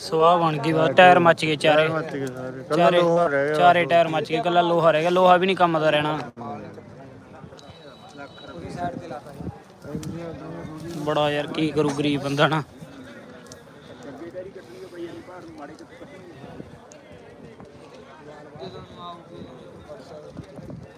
ਸਵਾਹ ਬਣ ਗਈ ਬਾ ਟਾਇਰ ਮੱਚ ਗਏ ਚਾਰੇ। ਮੱਚ ਗਏ ਸਾਰੇ। ਕੱਲਾ ਚਾਰੇ ਲੋਹਾ ਰਹਿ ਗਿਆ। ਚਾਰੇ ਟਾਇਰ ਮੱਚ ਗਏ ਕੱਲਾ ਲੋਹਾ ਰਹਿ ਗਿਆ। ਲੋਹਾ ਵੀ ਨਹੀਂ ਕੰਮ ਦਾ ਰਹਿਣਾ। ਬੜਾ ਯਾਰ ਕੀ ਕਰੂ ਗਰੀਬ ਬੰਦਾ ਨਾ।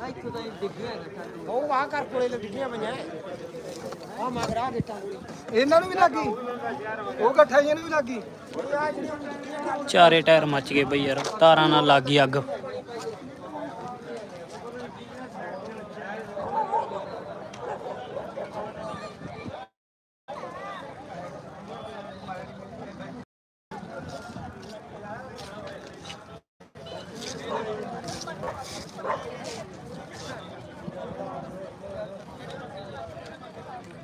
ਉਹ ਵਾਹ ਕਰ ਕੋਲੇ ਲੱਗੀਆਂ ਪਈਆਂ। ਆ ਮਗਰਾ ਗਿੱਟਾਂ ਇਹਨਾਂ ਨੂੰ ਵੀ ਲੱਗੀ? ਉਹ ਇਕੱਠਾ ਜਿਹਨੂੰ ਵੀ ਲੱਗੀ? ਚਾਰੇ ਟਾਇਰ ਮੱਚ ਗਏ ਬਈ ਯਾਰ, ਤਾਰਾਂ ਨਾਲ ਲੱਗ ਗਈ ਅੱਗ।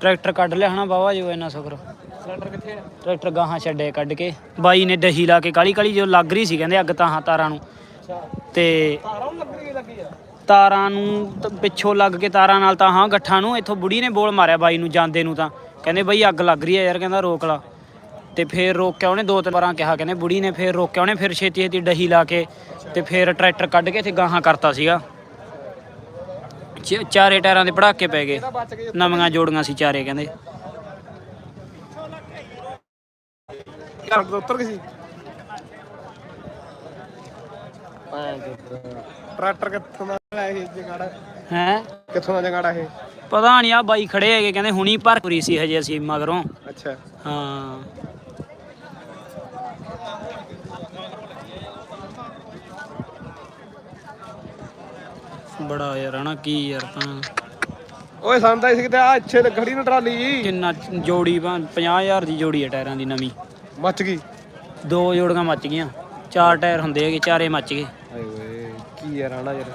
ਟਰੈਕਟਰ ਕੱਢ ਲਿਆ ਹਨਾ ਬਾਵਾ ਜੋ ਇੰਨਾ ਸ਼ੁਕਰ। ਸਿਲੰਡਰ ਕਿੱਥੇ ਆ? ਟਰੈਕਟਰ ਗਾਹਾਂ ਛੱਡੇ ਕੱਢ ਕੇ। ਬਾਈ ਨੇ ਡਹੀ ਲਾ ਕੇ ਕਾਲੀ ਕਾਲੀ ਜੋ ਲੱਗ ਰਹੀ ਸੀ ਕਹਿੰਦੇ ਅੱਗ ਤਾਂ ਤਾਰਾਂ ਨੂੰ। ਤੇ ਤਾਰਾਂ ਨੂੰ ਲੱਗੀ ਆ? ਤਾਰਾਂ ਨੂੰ ਤਾਂ ਪਿੱਛੋਂ ਲੱਗ ਕੇ ਤਾਰਾਂ ਨਾਲ ਤਾਂ ਹਾਂ ਗੱਠਾਂ ਨੂੰ ਇੱਥੋਂ ਬੁੜੀ ਨੇ ਬੋਲ ਮਾਰਿਆ ਬਾਈ ਨੂੰ ਜਾਂਦੇ ਨੂੰ ਤਾਂ। ਕਹਿੰਦੇ ਬਈ ਅੱਗ ਲੱਗ ਰਹੀ ਹੈ ਯਾਰ ਕਹਿੰਦਾ ਰੋਕ ਲਾ। ਤੇ ਫੇਰ ਰੋਕਿਆ ਉਹਨੇ ਦੋ ਤਿੰਨ ਵਾਰਾਂ ਕਿਹਾ ਕਹਿੰਦੇ ਬੁੜੀ ਨੇ ਫੇਰ ਰੋਕਿਆ ਉਹਨੇ ਫਿਰ ਛੇਤੀ ਛੇਤੀ ਡਹੀ ਲਾ ਕੇ ਤੇ ਫੇਰ ਟਰੈਕਟਰ ਕੱਢ ਕੇ ਇੱਥੇ ਗਾਹਾਂ ਕਰਤਾ ਸੀਗਾ। ਚ- ਚਾਰੇ ਟਾਇਰਾਂ ਦੇ ਪੜਾਕੇ ਪੈ ਗਏ। ਨਵੀਆਂ ਜੋੜੀਆਂ ਸੀ ਚਾਰੇ ਕਹਿੰਦੇ। ਘਰ ਤੋਂ ਉੱਤਰ ਗਈ ਸੀ ਟਰੈਕਟਰ ਕਿੱਥੋਂ ਦਾ ਹੈ ਇਹ ਜਗਾੜਾ? ਹੈ? ਕਿੱਥੋਂ ਦਾ ਜਗਾੜਾ ਇਹ? ਪਤਾ ਨਹੀਂ ਆ ਬਾਈ ਖੜੇ ਹੈਗੇ ਕਹਿੰਦੇ ਹੁਣੀ ਭਰ ਪੂਰੀ ਸੀ ਹਜੇ ਅਸੀਂ ਮਗਰੋਂ। ਅੱਛਾ। ਹਾਂ। ਬੜਾ ਯਾਰ ਹਨਾ? ਕੀ ਯਾਰ ਤਾਂ? ਓਏ ਸੰਦਾ ਇਸ ਕਿਤੇ ਆ ਅੱਛੇ ਤੇ ਖੜੀ ਨੂੰ ਟਰਾਲੀ। ਕਿੰਨਾ ਜੋੜੀ 50000 ਦੀ ਜੋੜੀ ਹੈ ਟਾਇਰਾਂ ਦੀ ਨਵੀਂ। ਮੱਚ ਗਈ। ਦੋ ਜੋੜੀਆਂ ਮੱਚ ਗਈਆਂ। ਚਾਰ ਟਾਇਰ ਹੁੰਦੇ ਹੈਗੇ ਚਾਰੇ ਮੱਚ ਗਏ। ਹਾਏ ਓਏ ਕੀ ਯਾਰ ਆਣਾ ਯਾਰ।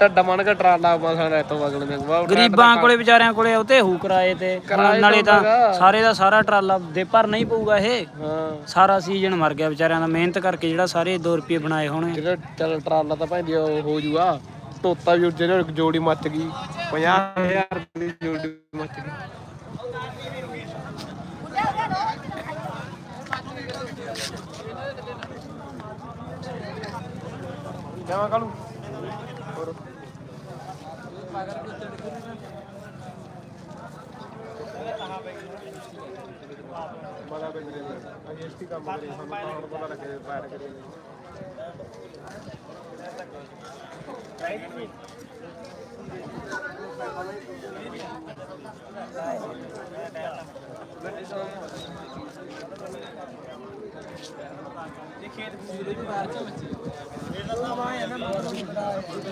ਟੱਡਾ ਮਨ ਕੇ ਟਰਾਲਾ ਮਸਾਂ ਇੱਥੋਂ ਵਗਣ ਦੇ ਵਾਹ ਗਰੀਬਾਂ ਕੋਲੇ ਵਿਚਾਰਿਆਂ ਕੋਲੇ ਉਹ ਤੇ ਹੂ ਕਿਰਾਏ ਤੇ। ਕਿਰਾਏ ਨਾਲੇ ਤੋਂ। ਸਾਰੇ ਦਾ ਸਾਰਾ ਟਰਾਲਾ ਦੇ ਭਰ ਨਹੀਂ ਪਊਗਾ ਇਹ। ਹਾਂ। ਸਾਰਾ ਸੀਜ਼ਨ ਮਰ ਗਿਆ ਵਿਚਾਰਿਆਂ ਦਾ। ਮਿਹਨਤ ਕਰਕੇ ਜਿਹੜਾ ਸਾਰੇ 2 ਰੁਪਏ ਬਣਾਏ ਹੋਣੇ। ਜਿਹੜਾ ਚੱਲ ਟਰਾਲਾ ਤਾਂ ਭਾਂਦੀ ਉਹ ਹੋ ਜੂਗਾ। ਤੋਤਾ ਵੀ ਜਿਹੜੇ ਜੋੜੀ ਮੱਚ ਗਈ। 50000 ਦੀ ਜੋੜੀ ਮੱਚ ਗਈ। ਜਾਵਾਂ ਕਾਲੂ ਹੋਰ ਬੜਾ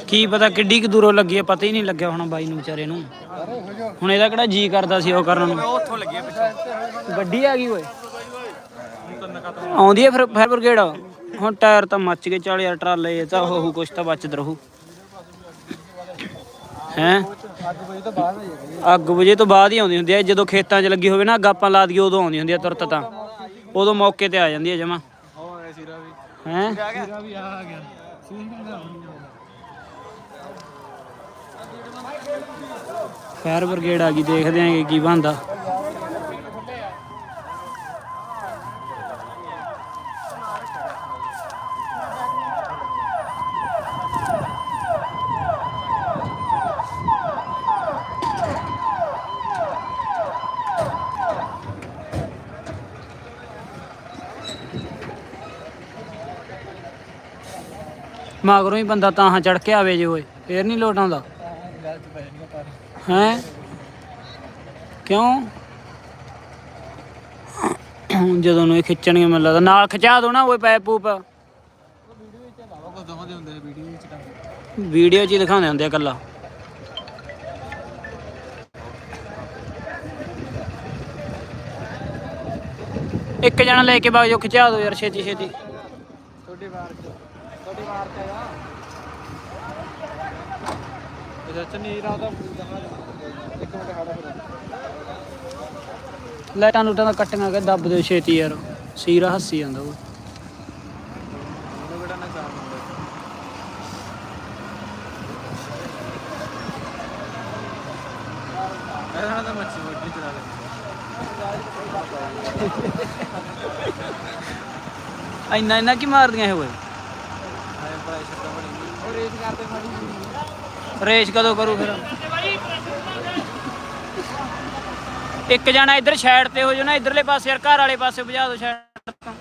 ਕੀ ਪਤਾ ਕਿੱਡੀ ਕੁ ਦੂਰੋਂ ਲੱਗੀ ਹੈ ਪਤਾ ਹੀ ਨਹੀਂ ਲੱਗਿਆ ਹੁਣ ਬਾਈ ਨੂੰ ਵਿਚਾਰੇ ਨੂੰ। ਹੁਣ ਇਹਦਾ ਕਿਹੜਾ ਜੀ ਕਰਦਾ ਸੀ ਉਹ ਕਰਨ ਨੂੰ? ਉੱਥੋਂ ਲੱਗੀ ਪਿੱਛੇ ਗੱਡੀ ਆ ਗਈ ਓਏ। ਆਉਂਦੀ ਹੈ ਫਿਰ ਫਾਇਰ ਬ੍ਰਿਗੇਡ ਹੁਣ ਟਾਇਰ ਤਾਂ ਮੱਚ ਗਏ, ਚੱਲ ਯਾਰ ਟਰਾਲੇ ਤਾਂ ਹੋਊ, ਕੁਛ ਤਾਂ ਬਚਤ ਰਹੂ। ਹੈ? ਅੱਗ ਵਜੇ ਤੋਂ ਬਾਅਦ ਹੀ ਆਉਂਦੀ ਹੁੰਦੀ ਹੈ ਜਦੋਂ ਖੇਤਾਂ 'ਚ ਲੱਗੀ ਹੋਵੇ ਨਾ, ਅੱਗ ਆਪਾਂ ਲਾ ਦਈਏ, ਉਦੋਂ ਆਉਂਦੀ ਹੁੰਦੀ ਹੈ ਤੁਰਤ ਤਾਂ। ਉਦੋਂ ਮੌਕੇ ਤੇ ਆ ਜਾਂਦੀ ਹੈ ਜਮਾ। ਹੋ ਐ ਸਿਰਾ ਵੀ। ਹੈ? ਸਿਰਾ ਵੀ ਆ ਗਿਆ। ਸੀਨ ਦਾ ਫਾਇਰ ਬ੍ਰਿਗੇਡ ਆ ਗਈ ਦੇਖਦੇ ਆਂਗੇ ਕੀ ਬਣਦਾ। ਮਗਰੋਂ ਹੀ ਬੰਦਾ ਤਾਂ ਚੜ ਕੇ ਆਵੇ ਜੇ ਓਏ, ਫੇਰ ਨਹੀਂ ਲੋਟ ਆਉਂਦਾ। ਹੈ? ਕਿਉਂ? ਜਦੋਂ ਨੂੰ ਇਹ ਖਿੱਚਣਗੇ ਮੈਨੂੰ ਲੱਗਦਾ, ਨਾਲ ਖਿਚਾ ਦੋ ਨਾ ਓਏ ਪੈਪ ਪੂਪ। ਵੀਡੀਓ 'ਚ ਹੀ ਦਿਖਾਉਂਦੇ ਹੁੰਦੇ ਆ ਕੱਲਾ ਇੱਕ ਜਣਾ ਲੈ ਕੇ ਬਾਗ ਖਿਚਾ ਦੋ ਯਾਰ ਛੇਤੀ ਛੇਤੀ ਤੁਹਾਡੀ ਵਾਰ ਤੁਹਾਡੀ ਵਾਰ ਚ ਆ। ਅੱਛਾ ਨੀਰਾ ਦਾ ਇੱਕ ਮਿੰਟ ਖੜਾ ਫਿਰ ਲਾਈਟਾਂ ਲੂਟਾਂ ਦਾ ਕੱਟੀਆਂ ਕੇ ਦੱਬ ਦਿਓ ਛੇਤੀ ਯਾਰ। ਸੀਰਾ ਹੱਸੀ ਜਾਂਦਾ ਉਹ ਇਹਨਾਂ ਦਾ ਮੱਛੀ ਮੱਛੀ ਚਲਾ ਲੈ ਇੰਨਾ ਇੰਨਾ ਕੀ ਮਾਰਦੀਆਂ ਇਹ ਓਏ ਆਏ ਪ੍ਰੈਸ਼ਰ ਤਾਂ ਬਣੀ ਉਹ ਰੇਸ ਕਦੋਂ ਕਰੂ ਫਿਰ? ਇੱਕ ਜਣਾ ਇੱਧਰ ਸਾਈਡ ਤੇ ਹੋ ਜਾ ਨਾ ਇਧਰਲੇ ਪਾਸੇ ਯਾਰ ਘਰ ਵਾਲੇ ਪਾਸੇ ਭਜਾ ਦਿਓ ਸਾਈਡ ਤੋਂ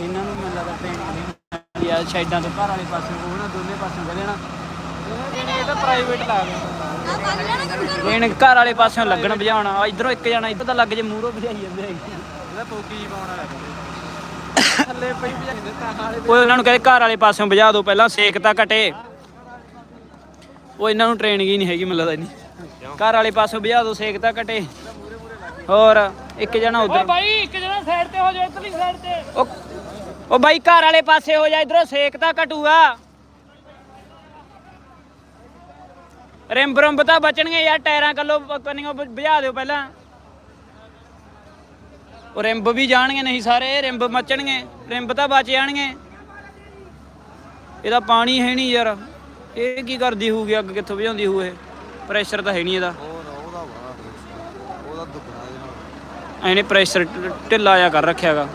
ਇਹਨਾਂ ਨੂੰ ਮੈਨੂੰ ਲੱਗਦਾ ਟ੍ਰੇਨਿੰਗ ਯਾਰ ਸਾਈਡਾਂ ਤੋਂ ਘਰ ਵਾਲੇ ਪਾਸੇ ਨਾ ਦੋਨੇ ਪਾਸੇ ਦੇਣਾ ਇਹ ਤਾਂ ਪ੍ਰਾਈਵੇਟ ਲਾ ਗਏ ਟ੍ਰੇਨ ਘਰ ਵਾਲੇ ਪਾਸਿਓਂ ਲੱਗਣ ਭਜਾਉਣਾ ਇਧਰੋਂ ਇੱਕ ਜਣਾ ਇੱਧਰ ਤਾਂ ਲੱਗ ਜੇ ਮੂਹਰੋਂ ਭਜਾਈ ਜਾਂਦੇ ਹੈਗੇ। ਇਹਦਾ ਪੋਕੀ ਜੀ ਪਾਉਣ ਵਾਲਾ ਕਹਿੰਦੇ ਥੱਲੇ ਪਈ ਭਜਾਈਦੇ ਤਾਂ ਹਾਲੇ ਓਏ ਉਹਨਾਂ ਨੂੰ ਕਹਿੰਦੇ ਘਰ ਵਾਲੇ ਪਾਸਿਓਂ ਭਜਾ ਦਿਓ ਪਹਿਲਾਂ ਸੇਕ ਤਾਂ ਘਟੇ। ਉਹ ਇਹਨਾਂ ਨੂੰ ਟ੍ਰੇਨਿੰਗ ਹੀ ਨਹੀਂ ਹੈਗੀ ਮੈਨੂੰ ਲੱਗਦਾ ਇੰਨੀ। ਘਰ ਵਾਲੇ ਪਾਸਿਓਂ ਭਜਾ ਦਿਓ ਸੇਕ ਤਾਂ ਘਟੇ। ਹੋਰ ਇੱਕ ਜਣਾ ਉਧਰ। ਬਾਈ ਇੱਕ ਜਣਾ ਸਾਈਡ ਤੇ ਹੋ ਜਾ ਇਧਰਲੀ ਸਾਈਡ ਤੇ। ਉਹ ਉਹ ਬਾਈ ਘਰ ਵਾਲੇ ਪਾਸੇ ਹੋ ਜਾ ਇਧਰੋਂ ਸੇਕ ਤਾਂ ਘਟੂਗਾ। ਰਿੰਬ ਰੰਬ ਤਾਂ ਬਚਣਗੇ ਯਾਰ ਟਾਇਰਾਂ ਕੱਲੋ ਕੰਨੀਓ ਭਜਾ ਦਿਓ ਪਹਿਲਾਂ। ਉਹ ਰਿੰਬ ਵੀ ਜਾਣਗੇ ਨਹੀਂ ਸਾਰੇ ਰਿੰਬ ਮਚਣਗੇ ਰਿੰਬ ਤਾਂ ਬਚ ਜਾਣਗੇ। ਇਹਦਾ ਪਾਣੀ ਹੈ ਨਹੀਂ ਯਾਰ। ਇਹ ਕੀ ਕਰਦੀ ਹੋਊਗੀ ਅੱਗ ਕਿੱਥੋਂ ਭਜਾਉਂਦੀ ਹੋਊ ਇਹ? ਪ੍ਰੈਸ਼ਰ ਤਾਂ ਹੈ ਨਹੀਂ ਇਹਦਾ। ਉਹਦਾ ਉਹਦਾ ਨਾਲ ਇਹਨੇ ਪ੍ਰੈਸ਼ਰ ਢਿੱਲਾ ਜਿਹਾ ਕਰ ਰੱਖਿਆਗਾ।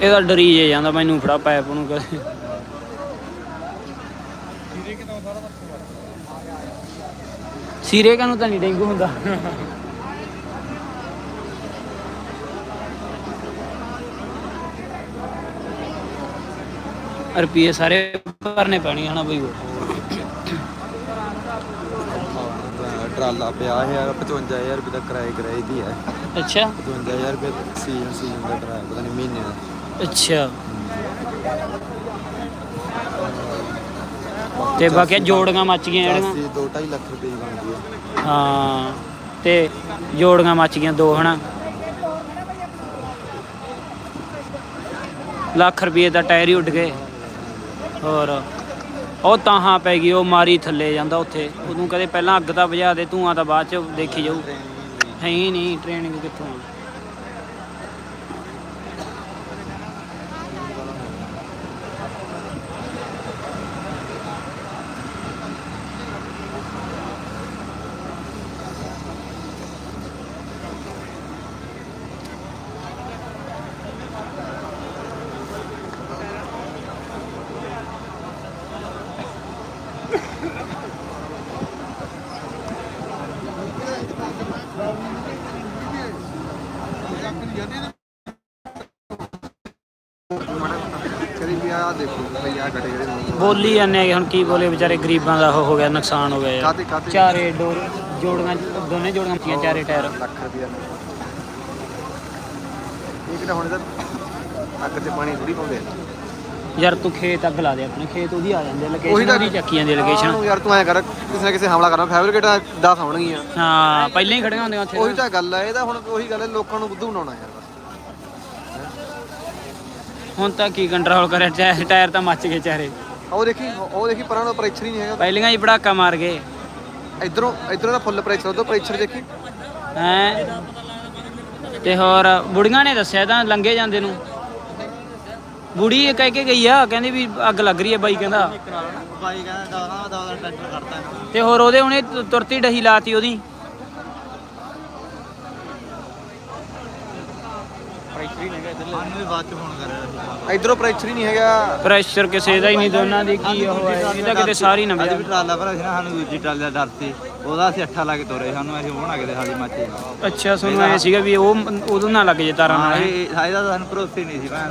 ਇਹਦਾ ਡਰੀ ਜੇ ਜਾਂਦਾ ਮੈਨੂੰ ਫੜਾ ਪੈਪ ਨੂੰ ਕਦੇ। ਸੀਰੇ ਕਾ ਨੂੰ ਤਾਂ ਨਹੀਂ ਡੇਂਗੂ ਹੁੰਦਾ। ਰੁਪਏ ਸਾਰੇ ਭਰਨੇ ਪੈਣੇ ਹਨਾ ਬਈ। ਟਰਾਲਾ ਪਿਆ ਹੈ 55000 ਰੁਪਏ ਦਾ ਕਿਰਾਏ ਕਿਰਾਏ ਦੀ ਹੈ। ਅੱਛਾ। 55000 ਰੁਪਏ ਸੀਜ਼ਨ ਸੀਜ਼ਨ ਦਾ ਕਿਰਾਇਆ ਪਤਾ ਨਹੀਂ ਮਹੀਨੇ ਦਾ। ਅੱਛਾ। ਤੇ ਬਾਕੀ ਜੋੜੀਆਂ ਮੱਚ ਗਈਆਂ ਜਿਹੜੀਆਂ। ਅਸੀਂ 2.5 ਲੱਖ ਰੁਪਏ ਦੀ ਬਣਦੀ ਹੈ ਹਾਂ ਤੇ ਜੋੜੀਆਂ ਮੱਚ ਗਈਆਂ ਦੋ ਹਨਾ? ਲੱਖ ਰੁਪਏ ਦਾ ਟਾਇਰ ਹੀ ਉੱਡ ਗਏ। ਹੋਰ ਉਹ ਤਾਹਾਂ ਪੈ ਗਈ ਉਹ ਮਾਰੀ ਥੱਲੇ ਜਾਂਦਾ ਉੱਥੇ। ਉਹਨੂੰ ਕਦੇ ਪਹਿਲਾਂ ਅੱਗ ਤਾਂ ਬੁਝਾ ਦੇ ਧੂਆਂ ਤਾਂ ਬਾਅਦ ਚ ਦੇਖੀ ਜਾਊ। ਹੈ ਹੀ ਨਹੀਂ ਟ੍ਰੇਨਿੰਗ ਕਿੱਥੋਂ ਆ? ਬੋਲੀ ਜਾਂਦੇ ਹੈਗੇ ਹੁਣ ਕੀ ਬੋਲੇ ਵਿਚਾਰੇ ਗਰੀਬਾਂ ਦਾ ਉਹ ਹੋ ਗਿਆ ਨੁਕਸਾਨ ਹੋ ਗਿਆ ਯਾਰ। ਚਾਰੇ ਡੋਰ ਜੋੜੀਆਂ ਦੋਨੇ ਜੋੜੀਆਂ ਮੱਚੀਆਂ ਚਾਰੇ ਟਾਇਰ। ਲੱਖ ਰੁਪਏ ਇਹ ਕਿਹੜਾ ਹੁਣ ਇਹਦਾ ਅੱਗ ਤੇ ਪਾਣੀ ਥੋੜੀ ਪਾਉਂਦੇ ਆ। ਯਾਰ ਤੂੰ ਖੇਤ ਅੱਗ ਲਾ ਦੇ ਆਪਣੇ ਖੇਤ ਉਹਦੀ ਆ ਜਾਂਦੇ ਲੋਕੇਸ਼ਨ ਉਹਦੀ ਚੱਕੀ ਜਾਂਦੀ ਲੋਕੇਸ਼ਨ ਯਾਰ ਤੂੰ ਐ ਕਰ ਕਿਸੇ ਨਾ ਕਿਸੇ ਹਮਲਾ ਕਰਨਾ ਫੈਬਰਿਕੇਟਾਂ 10 ਆਉਣਗੀਆਂ। ਹਾਂ ਪਹਿਲਾਂ ਹੀ ਖੜੀਆਂ ਹੁੰਦੀਆਂ ਉੱਥੇ ਉਹੀ ਤਾਂ। ਗੱਲ ਹੈ ਇਹਦਾ ਹੁਣ ਉਹੀ ਗੱਲ ਹੈ ਲੋਕਾਂ ਨੂੰ ਬੁੱਧੂ ਬਣਾਉਣਾ ਯਾਰ ਬਸ। ਹੁਣ ਤਾਂ ਕੀ ਕੰਟਰੋਲ ਕਰਿਆ ਟਾਇਰ ਟਾਇਰ ਤਾਂ ਮੱਚ ਗਏ ਚਾਰੇ ਉਹ ਦੇਖੀ ਉਹ ਦੇਖੀ ਪਰਾਂ ਦਾ ਪ੍ਰੈਸ਼ਰ ਹੀ ਨਹੀਂ ਹੈਗਾ। ਪਹਿਲੀਆਂ ਹੀ ਪੜਾਕਾ ਮਾਰ ਗਏ। ਇਧਰੋਂ ਇਧਰੋਂ ਦਾ ਫੁੱਲ ਪ੍ਰੈਸ਼ਰ ਉਧਰ ਪ੍ਰੈਸ਼ਰ ਦੇਖੀ। ਹੈ? ਤੇ ਹੋਰ ਬੁੜੀਆਂ ਨੇ ਦੱਸਿਆ ਤਾਂ ਲੰਗੇ ਜਾਂਦੇ ਨੂੰ। ਬੁੜੀ ਇਹ ਕਹਿ ਕੇ ਗਈ ਆ ਕਹਿੰਦੀ ਵੀ ਅੱਗ ਲੱਗ ਰਹੀ ਹੈ ਬਾਈ ਕਹਿੰਦਾ। ਬਾਈ ਕਹਿੰਦਾ ਦਾ ਦਾ ਟਰੈਕਟਰ ਕਰਤਾ ਤੇ ਹੋਰ ਉਹਦੇ ਉਹਨੇ ਤੁਰਤੀ ਡਹੀ ਲਾਤੀ ਉਹਦੀ। ਸਾਨੂੰ ਵੀ ਬਾਅਦ ਚ ਫੋਨ ਕਰ ਰਿਹਾ ਇਧਰੋਂ ਪ੍ਰੈਸ਼ਰ ਹੀ ਨਹੀਂ ਹੈਗਾ। ਪ੍ਰੈਸ਼ਰ ਕਿਸੇ ਦਾ ਹੀ ਨਹੀਂ ਦੋਨਾਂ ਦੀ ਕੀ ਉਹ ਹੈ ਇਹ ਤਾਂ ਕਿਤੇ ਸਾਰੀ ਨਾ ਅੱਜ ਵੀ ਟਰਾਲਾ ਭਰਾ ਸੀ ਨਾ ਸਾਨੂੰ ਦੂਜੀ ਟਰਾਲੇ ਦਾ ਡਰ ਸੀ। ਉਹਦਾ ਅਸੀਂ ਅੱਠਾ ਲਾ ਕੇ ਤੋਰੇ ਸਾਨੂੰ ਅਸੀਂ ਉਹ ਨਾ ਕਿਤੇ ਸਾਡੀ ਮਾਚੇ ਅੱਛਾ ਤੁਹਾਨੂੰ ਐ ਸੀਗਾ ਵੀ ਉਹ ਉਦੋਂ ਨਾ ਲੱਗ ਜੇ ਤਾਰਾਂ ਹਾਂ ਨਾਲ। ਇਹ ਤਾਂ ਸਾਨੂੰ ਭਰੋਸੇ ਨਹੀਂ ਸੀ ਭੈਣ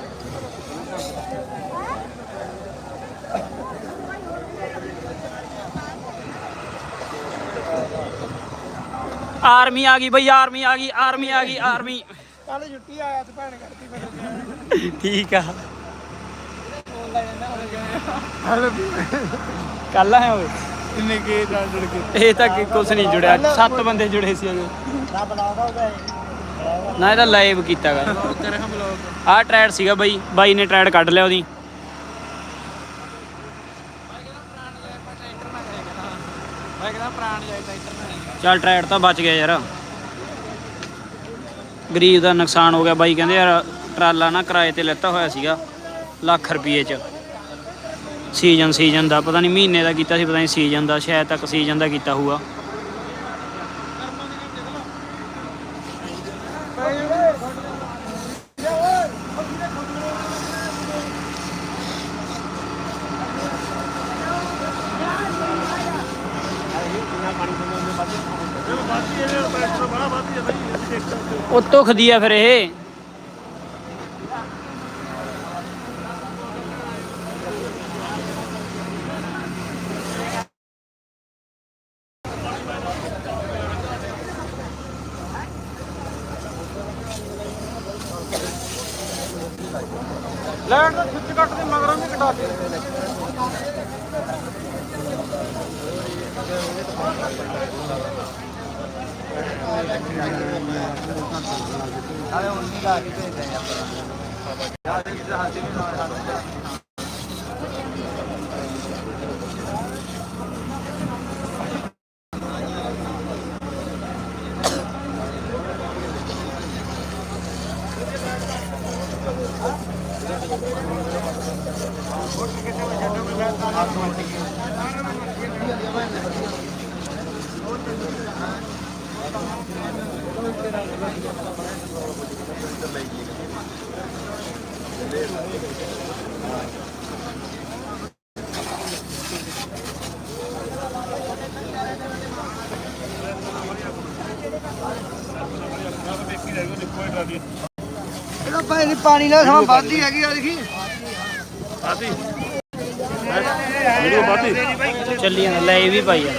ਆਰਮੀ ਆ ਗਈ ਬਈ ਆਰਮੀ ਆ ਗਈ ਆਰਮੀ ਆ ਗਈ ਆਰਮੀ। ਕੱਲ ਛੁੱਟੀ ਆਇਆ ਤੇ ਭੈਣ ਕਰਤੀ ਠੀਕ ਆ। ਕੱਲ ਆਏ ਹੋਏ ਇੰਨੇ ਕੇ ਨਾਲ ਜੁੜ ਕੇ। ਇਹ ਤਾਂ ਕਿ ਕੁਛ ਨਹੀਂ ਜੁੜਿਆ। ਸੱਤ ਬੰਦੇ ਜੁੜੇ ਸੀ ਅਜੇ। ਨਾ ਇਹ ਤਾਂ ਲਾਈਵ ਕੀਤਾਗਾ। ਕਰੇ ਹਮ ਲੋਕ ਆਹ ਟਰੈਡ ਸੀਗਾ ਬਾਈ। ਬਾਈ ਨੇ ਟਰੈਡ ਕੱਢ ਲਿਆ ਉਹਦੀ। ਮੈਂ ਕਹਿੰਦਾ ਪ੍ਰਾਣ ਜਾਈ ਟਰੈਕਟਰ ਚੱਲ ਟਰੈਡ ਤਾਂ ਬਚ ਗਿਆ ਯਾਰ। ਗਰੀਬ ਦਾ ਨੁਕਸਾਨ ਹੋ ਗਿਆ ਬਾਈ, ਕਹਿੰਦੇ ਯਾਰ ਟਰਾਲਾ ਨਾ ਕਿਰਾਏ ਤੇ ਲੈਤਾ ਹੋਇਆ ਸੀਗਾ ਲੱਖ ਰੁਪਏ ਚ। ਸੀਜ਼ਨ ਸੀਜ਼ਨ ਦਾ, ਪਤਾ ਨਹੀਂ ਮਹੀਨੇ ਦਾ ਕੀਤਾ ਸੀ, ਪਤਾ ਨਹੀਂ ਸੀਜ਼ਨ ਦਾ, ਸ਼ਾਇਦ ਤੱਕ ਸੀਜ਼ਨ ਦਾ ਕੀਤਾ ਹੋਊਗਾ। ਉਹ ਖਦੀ ਆ ਫਿਰ ਇਹ। ਇਹਦਾ ਪਾਣੀ ਪਾਣੀ ਨਾਲ ਸਮਾਂ ਵੱਧਦੀ ਹੈਗੀ ਆ ਦੇਖੀ। ਚੱਲੀ ਜਾਂਦਾ ਲੈ ਇਹ ਵੀ ਪਾਈ ਆ।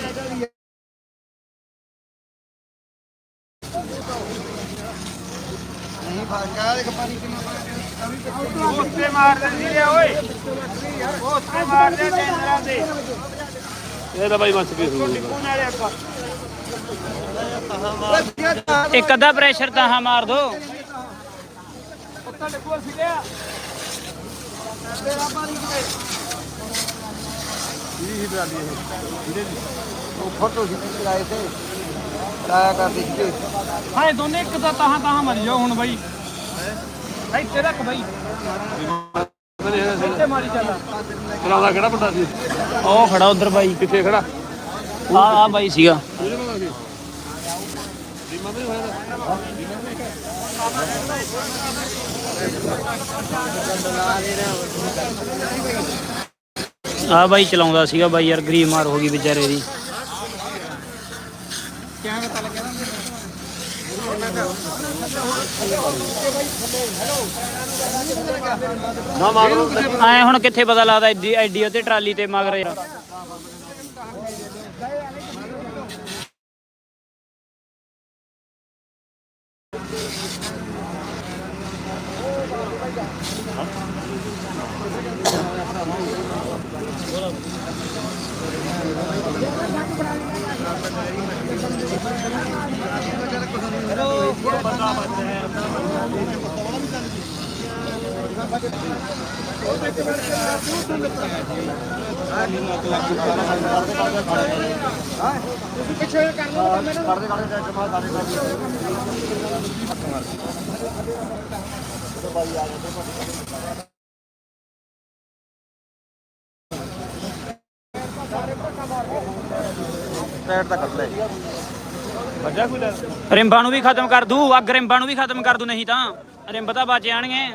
ਨਹੀਂ ਆ ਦੇਖ ਪਾਣੀ ਕਿੰਨਾ ਉੱਤੇ ਮਾਰ ਦਿੰਦੀ ਆ ਓਏ। ਉੱਤੇ ਮਾਰ ਦੇ ਟੈਂਦਰਾਂ ਦੇ ਇਹ ਤਾਂ ਬਾਈ ਮੱਚ ਗਈ ਇੱਕ ਅੱਧਾ ਪ੍ਰੈਸ਼ਰ ਤਾਂ ਹਾਂ ਮਾਰ ਦੋ। ਉਹ ਫੋਟੋ ਖਿੱਚ ਕੇ ਆਏ ਤੇ ਕਾਇਆ ਕਰਦੀ ਸੀ ਹਾਂ ਇਹ ਦੋਨੇ ਇੱਕ ਤਾਂ ਤਾਹਾਂ ਤਾਹਾਂ ਮਰ ਜਾਓ ਹੁਣ ਬਾਈ। ਇੱਥੇ ਰੱਖ ਬਾਈ। ਇੱਥੇ ਮਾਰੀ ਚੱਲ। ਚਲਾਉਂਦਾ ਕਿਹੜਾ ਵੱਡਾ ਸੀ? ਉਹ ਖੜਾ ਉਧਰ ਬਾਈ। ਕਿੱਥੇ ਖੜਾ? ਆ ਆ ਬਾਈ ਸੀਗਾ। ਆ ਬਾਈ ਚਲਾਉਂਦਾ ਸੀਗਾ ਬਾਈ ਯਾਰ ਗਰੀਬ ਮਾਰ ਹੋ ਗਈ ਵਿਚਾਰੇ ਦੀ। ਨਾ ਮਾਰ ਐ ਹੁਣ ਕਿੱਥੇ ਪਤਾ ਲੱਗਦਾ ਐਡੀ ਐਡੀ ਤੇ ਟਰਾਲੀ ਤੇ ਮਗਰ ਯਾਰ। ਟਾਇਰ ਤਾਂ ਕੱਢ ਲੈ ਵੱਜਾ ਕੋਈ ਲੈ ਰਿੰਬਾਂ ਨੂੰ ਵੀ ਖਤਮ ਕਰ ਦੂ, ਅੱਗ ਰਿੰਬਾਂ ਨੂੰ ਵੀ ਖਤਮ ਕਰ ਦੂ, ਨਹੀਂ ਤਾਂ। ਰਿੰਬ ਤਾਂ ਬਚ ਜਾਣਗੇ।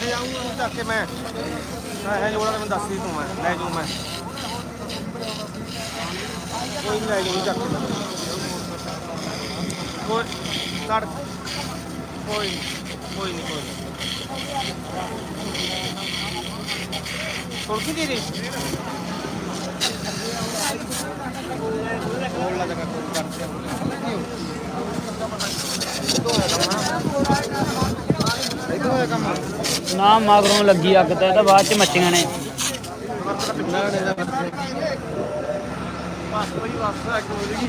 ਲੈ ਆਉਂਗਾ ਚੱਕ ਕੇ ਮੈਂ। ਹੈ ਜੋੜਾ ਮੈਨੂੰ ਦੱਸ ਦੀ ਤੂੰ ਮੈਂ ਲੈ ਜਾਊਂ ਮੈਂ। ਕੋਈ ਲੈ ਜਾਊਂ, ਚੱਕ ਕੇ ਕੋਈ ਕੋਈ ਕੋਈ ਨਹੀਂ ਕੋਈ ਨਾ ਮਗਰੋਂ ਲੱਗੀ ਅੱਗ ਤੇ ਤਾਂ ਬਾਅਦ ਚ ਮੱਚੀਆਂ ਨੇ। ਬਸ ਬਈ ਬਸ ਅੱਗ ਹੋ ਜੇਗੀ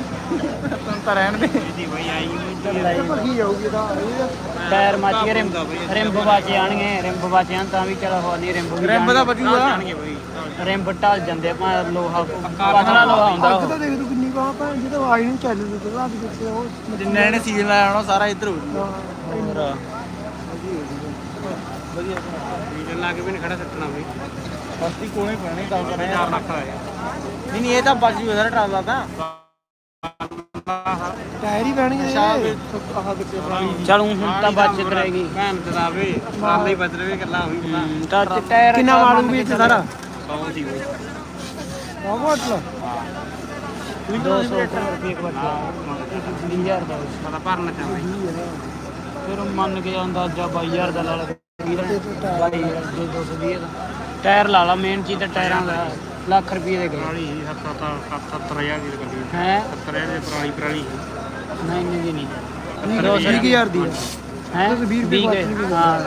ਤਾਂ ਰਹਿਣ ਦੇ। ਭੱਗੀ ਜਾਊਗੀ ਤਾਂ ਟਾਇਰ ਮੱਚ ਗਏ ਰਿੰਬ ਰਿੰਬ ਬਾਚ ਜਾਣਗੇ ਰਿੰਬ ਬਾਚ ਜਾਣ ਤਾਂ ਵੀ ਚਲ ਹੋ ਨਹੀਂ ਰਿੰਬ ਵੀ ਰਿੰਬ ਦਾ ਜਾਣਗੇ। ਬਚੂਗਾ ਰਿੰਬ ਢਲ ਜਾਂਦੇ ਆਪਾਂ ਲੋਹਾ ਪਤਲਾ ਲੋਹਾ ਹੁੰਦਾ ਉਹ। ਤਾਂ ਦੇਖ ਤੂੰ ਕਿੰਨੀ ਬਾਹ ਭੈਣ ਜਦੋਂ ਆਈ ਨੂੰ ਚੱਲ ਰਹੀ ਤੇ ਬਾਅਦ ਵਿੱਚ ਉਹ ਜਿੰਨੇ ਇਹਨੇ ਸੀਲ ਲਾਇਆ ਹੋਣਾ ਸਾਰਾ ਇੱਧਰ ਹੋ ਹੋਰ। ਰੀਜਨ ਲਾ ਕੇ ਵੀ ਨਹੀਂ ਖੜਾ ਸੱਟਣਾ ਬਈ। ਬਸਤੀ ਕੋਲੇ ਪੈਣੀ ਤਾਂ ਕਰੇ 4 ਲੱਖ ਆਇਆ ਨਹੀਂ ਨਹੀਂ ਇਹ ਤਾਂ ਬਚ ਜੂ ਸਾਰਾ ਟਰਾਲਾ ਤਾਂ। ਟਾਇਰ ਹੀ ਪੈਣਗੇ ਸ਼ਾਮ ਆਹ ਵਿੱਚੇ ਪੁਰਾਣੀ ਚੱਲ ਊਂ ਹੁਣ ਤਾਂ ਬਚ ਕਰੇਗੀ। ਭੈਣ ਚਲਾਵੇ ਟਰਾਲਾ ਹੀ ਬਚ ਰਵੇ ਗੱਲਾਂ ਹੋਈ ਪਤਾ ਹੂੰ, ਤਾਂ ਚ- ਟਾਇਰ ਕਿੰਨਾ ਮਾਰੂ ਵੀ ਇੱਥੇ ਸਾਰਾ? ਕੌਣ ਸੀ ਬਈ ਬਹੁਤ ਮੋਟਰ 200 ਰੁਪਏ ਇੱਕ ਬਚਿਆ 20000 ਦਾ ਪਤਾ ਭਰਨਾ ਚਾਹੁੰਦਾ ਫਿਰ ਉਹ ਮੰਨ ਕੇ ਅੰਦਾਜ਼ਾ 22000 ਦਾ ਲਾ ਲਾ। 220 ਦਾ ਟਾਇਰ ਲਾ ਲਾ ਮੇਨ ਚੀਜ਼ ਤਾਂ ਟਾਇਰਾਂ ਦਾ। ਲੱਖ ਰੁਪਏ ਦੇ ਗਏ। ਪੁਰਾਣੀ 70000 ਦੀ ਗੱਡੀ ਹੈ? 70000 ਦੀ ਪੁਰਾਣੀ ਪੁਰਾਣੀ ਨਹੀਂ ਨਹੀਂ ਜੀ ਨਹੀਂ। 20000 ਦੀ ਹੈ ਹੈ? ਤੁਸੀਂ ਵੀਹ ਰੁਪਏ 20 ਬਚ ਗਏ। ਹਾਂ।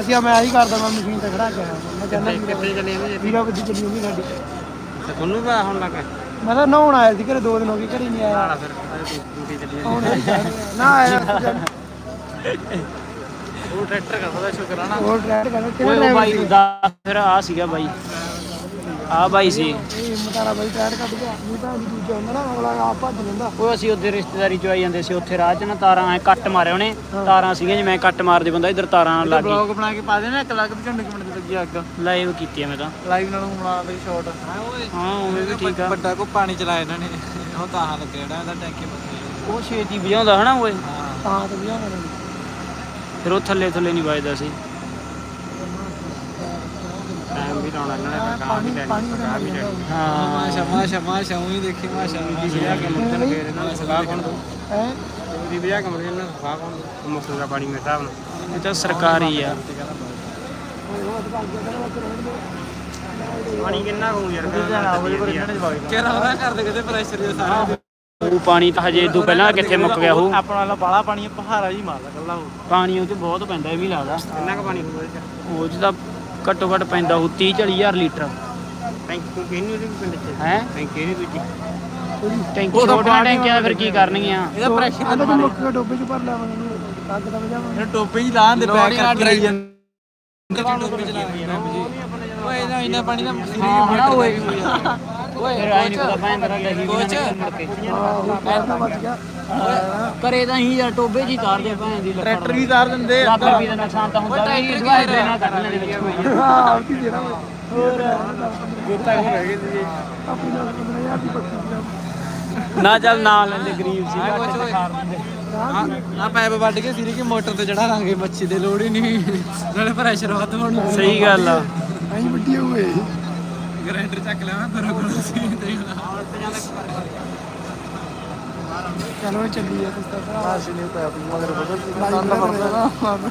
ਅਸੀਂ ਆ ਮੈਂ ਆਹੀ ਕਰਦਾ ਮੈਂ ਮਸ਼ੀਨ ਤੇ ਖੜਾ ਕੇ ਆਇਆ। ਮੈਂ ਕਹਿੰਦਾ ਕਿੱਥੇ ਚੱਲੇ ਇਹਦੇ ਵੀਰਾ ਬੱਦੀ ਚੱਲੀ ਹੋਣੀ ਸਾਡੀ। ਤੇ ਤੁਹਾਨੂੰ ਪਤਾ ਹੁਣ ਲੱਗਾ? ਮੈਂ ਤਾਂ ਨਹਾਉਣ ਆਇਆ ਸੀ ਘਰੇ ਦੋ ਦਿਨ ਹੋ ਗਏ ਘਰੇ ਨਹੀਂ ਆਇਆ। ਫਿਰ ਡਿਊਟੀ ਚੱਲੀ ਹੁਣ ਨਾ। ਆਇਆ ਉਹ ਟਰੈਕਟਰ ਕਰਦਾ ਸ਼ੁਕਰ ਆ ਨਾ ਹੋਰ ਟਰੈਕ ਕਰਦਾ ਓਏ ਕਿਹੜਾ ਉਹ ਡਰਾਈਵਰ ਬਾਈ ਸੀ? ਦਾ ਫਿਰ ਆ ਸੀਗਾ ਬਾਈ। ਆ ਬਾਈ ਸੀ। ਇਹ ਮਤਾਰਾ ਬਾਈ ਟਰੈਕ ਕੱਢ ਗਿਆ। ਨਹੀਂ ਤਾਂ ਦੂਜਾ ਹੁੰਦਾ ਨਾ ਅਗਲਾ ਆਪ ਭੱਜ ਲੈਂਦਾ। ਉਹ ਅਸੀਂ ਉਹਦੇ ਰਿਸ਼ਤੇਦਾਰੀ ਚ ਆਈ ਜਾਂਦੇ ਸੀ ਉੱਥੇ ਰਾਹ ਚ ਨਾ ਤਾਰਾਂ ਐ ਕੱਟ ਮਾਰੇ ਉਹਨੇ। ਤਾਰਾਂ ਸੀਗੀਆਂ ਜਿਵੇਂ ਕੱਟ ਮਾਰਦੇ ਬੰਦਾ ਇੱਧਰ ਤਾਰਾਂ ਨਾਲ ਲੱਗ ਗਈ। ਬਲੌਗ ਬਣਾ ਕੇ ਪਾ ਦੇਣਾ 1 ਲੱਖ ਦੇ ਝੰਡੇ ਮਿੰਟ ਦੀ ਲੱਗੀ ਅੱਗ। ਲਾਈਵ ਕੀਤੀ ਆ ਮੈਂ ਤਾਂ। ਲਾਈਵ ਨਾਲ ਬਣਾ ਦੇ ਸ਼ਾਟ ਹਾਂ ਉਵੇਂ ਵੀ ਠੀਕ ਆ। ਵੱਡਾ ਕੋ ਪਾਣੀ ਚਲਾਇਆ ਇਹਨਾਂ ਨੇ। ਉਹ ਤਾਂ ਲੱਗਿਆ ਜਿਹੜਾ ਇਹਦਾ ਟੈਂਕੀ ਪੱਕੀ ਉਹ ਛੇਤੀ ਵਜਾਉਂਦਾ ਹਨਾ ਓਏ ਤਾਂ ਤੇ ਵੀ ਆਉਣਾ ਫਿਰ ਉਹ ਥੱਲੇ ਥੱਲੇ ਨਹੀਂ ਵੱਜਦਾ ਸੀ। ਵੀ ਲਾਉਣਾ ਇਹਨਾਂ ਨੇ ਤਾਂ ਵੀ ਪਾਣੀ ਪਾਣੀ ਵੀ ਲੈਣੀ ਹਾਂ ਮਾਸ਼ਾ ਮਾਸ਼ਾ ਮਾਸ਼ਾ ਉਹੀ ਦੇਖੀ ਮਾਸ਼ਾ ਵਿਆਹ ਕੇ ਮੁੰਡੇ ਨੂੰ ਫੇਰ ਇਹਨਾਂ ਨੂੰ ਸਲਾਹ ਕੌਣ ਹੈ? ਦੀ ਵਿਆਹ ਕੇ ਨੂੰ ਸਲਾਹ ਕੌਣ ਦਊ? ਮੁੱਕੂਗਾ ਪਾਣੀ ਮੇਰੇ ਹਿਸਾਬ ਨਾਲ। ਇਹ ਤਾਂ ਸਰਕਾਰੀ ਆ। ਪਾਣੀ ਕਿੰਨਾ ਕਹੂੰ ਯਾਰ? ਕਿਹੜਾ ਉਹਦਾ ਕਰਦੇ ਕਿਤੇ ਪ੍ਰੈਸ਼ਰ ਦੇ ਸਾਰੇ। ਉਹ ਪਾਣੀ ਤਾਂ ਹਜੇ ਇਦੋਂ ਪਹਿਲਾਂ ਕਿੱਥੇ ਮੁੱਕ ਗਿਆ ਉਹ ਆਪਣਾ ਵਾਲਾ ਬਾਲਾ ਪਾਣੀ ਪਹਾੜਾ ਜੀ ਮਾਰਦਾ ਕੱਲਾ ਉਹ। ਪਾਣੀ ਉਹ ਚ ਬਹੁਤ ਪੈਂਦਾ ਇਹ ਵੀ ਲੱਗਦਾ। ਕਿੰਨਾ ਕੁ ਪਾਣੀ ਹੋਊਗਾ ਇਹ ਚ? ਉਹ ਚ ਤਾਂ ਘੱਟੋ ਘੱਟ ਪੈਂਦਾ ਉਹ 30 40 ਹਜ਼ਾਰ ਲੀਟਰ। ਟੈਂਕੀ ਕਿਹਨੂੰ ਉਹਦੇ ਪਿੰਡ ਚ? ਹੈ? ਟੈਂਕੀ ਨਹੀਂ ਦੂਜੀ ਟੈਂਕੀ ਛੋਟੀਆਂ ਟੈਂਕੀਆਂ ਫਿਰ ਕੀ ਕਰਨਗੀਆਂ? ਇਹਦਾ ਪ੍ਰੈਸ਼ਰ ਤੂੰ ਮੁੱਕ ਕੇ ਡੋਬੇ ਚ ਭਰ ਇਹਨੂੰ ਅੱਗ ਦਾ ਵਜਾਵਾਂਗੇ ਇਹ ਟੋਪੇ ਹੀ ਲਾਣ ਦੇ ਬੈਕ ਕਰਕੇ ਆਈ ਜਾਂਦੇ। ਟੋਪੇ ਚ ਓਏ ਇਹਦਾ ਇੰਨਾ ਪਾਣੀ ਦਾ ਹਾਂ ਹਨਾ ਓਏ ਓਏ ਫਿਰ ਆਈ ਨਹੀਂ ਪਤਾ ਭੈਣ ਤੇਰਾ ਮੁੜ ਕੇ। ਬਚ ਕਰੇ ਤਾਂ ਹੀ ਯਾਰ ਟੋਬੇ ਜੀ ਤਾਰਦੇ ਭੈਣ ਦੀ ਟਰੈਕਟਰ ਵੀ ਤਾਰ ਦਿੰਦੇ ਲੱਖ ਰੁਪਏ ਦਾ ਨੁਕਸਾਨ ਤਾਂ ਹੁੰਦਾ ਵੀ ਨਹੀਂ ਦੁਆਰੇ ਦੇ ਨਾਲ ਕੱਢ ਲੈਣੇ ਵਿੱਚ ਹਾਂ ਕੀ ਦੇਣਾ ਹੋਰ। ਗੋਤਾ ਹੀ ਰਹਿ ਗਏ ਸੀ ਆਪਣੀ ਨਾਲ 15000 ਦੀ ਬੱਤੀ ਨਾ ਚੱਲ ਨਾ ਲੈਂਦੇ ਗਰੀਬ ਸੀ ਆ ਪੈਪ ਵੱਢ ਕੇ ਸਿਰੇ ਕਿ ਮੋਟਰ ਤੇ ਚੜਾ ਲਾਂਗੇ ਮੱਛੀ ਦੇ ਲੋੜ ਹੀ ਨਹੀਂ। ਨਾਲੇ ਪ੍ਰੈਸ਼ਰ ਵੱਧ ਹੋਣ ਸਹੀ ਗੱਲ ਆ। ਐਂ ਵੱਡੀ ਹੋਏ। ਗ੍ਰਾਈਂਡਰ ਚੱਕ ਲਿਆ ਫਿਰ ਕੋਲ ਸੀ ਤੇ ਚਲੋ ਚੱਲੀ ਆ ਤੁਸੀਂ ਤਾਂ ਅਸੀਂ ਨਹੀਂ ਪਿਆ ਮਗਰ ਬਦਲ ਲਾਈਵ